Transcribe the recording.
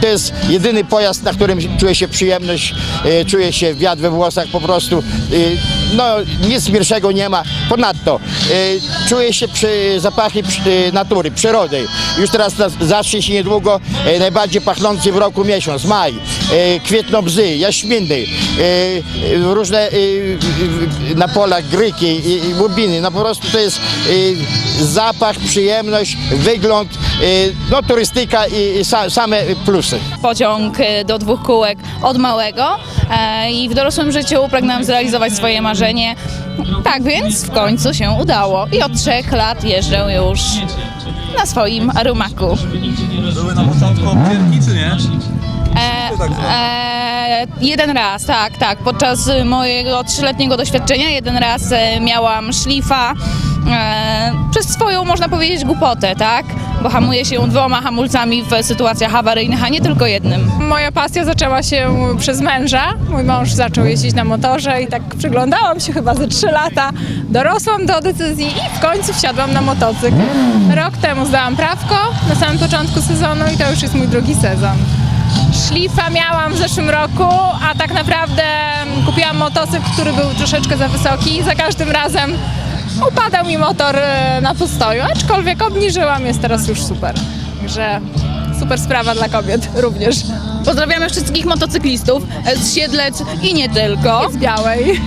To jest jedyny pojazd, na którym czuję się przyjemność, e, czuję się wiatr we włosach po prostu. No, nic pierwszego nie ma. Ponadto e, czuję się przy zapachy przy- e, natury, przyrody. Już teraz zacznie się niedługo e, najbardziej pachnący w roku miesiąc, maj. E, Kwietną bzy, jaśminy, e, różne na polach gryki i, i łubiny. No po prostu to jest zapach, przyjemność, wygląd, no turystyka i, i sa, same plusy. pociąg y, do dwóch kółek od małego i w dorosłym życiu pragnęłam zrealizować swoje marzenie. Tak więc w końcu się udało i od trzech lat jeżdżę już na swoim rumaku. Były na początku opierki, czy nie? E, e, jeden raz, tak, tak. Podczas mojego trzyletniego doświadczenia jeden raz e, miałam szlifa e, przez swoją, można powiedzieć, głupotę, tak? Bo hamuje się dwoma hamulcami w sytuacjach awaryjnych, a nie tylko jednym. Moja pasja zaczęła się przez męża. Mój mąż zaczął jeździć na motorze i tak przyglądałam się chyba ze 3 lata. Dorosłam do decyzji i w końcu wsiadłam na motocykl. Rok temu zdałam prawko na samym początku sezonu i to już jest mój drugi sezon. Szlifa miałam w zeszłym roku, a tak naprawdę kupiłam motocykl, który był troszeczkę za wysoki za każdym razem upadał mi motor e, na postoju, aczkolwiek obniżyłam, jest teraz już super. Także super sprawa dla kobiet również. Pozdrawiamy wszystkich motocyklistów z Siedlec i nie tylko. Z białej.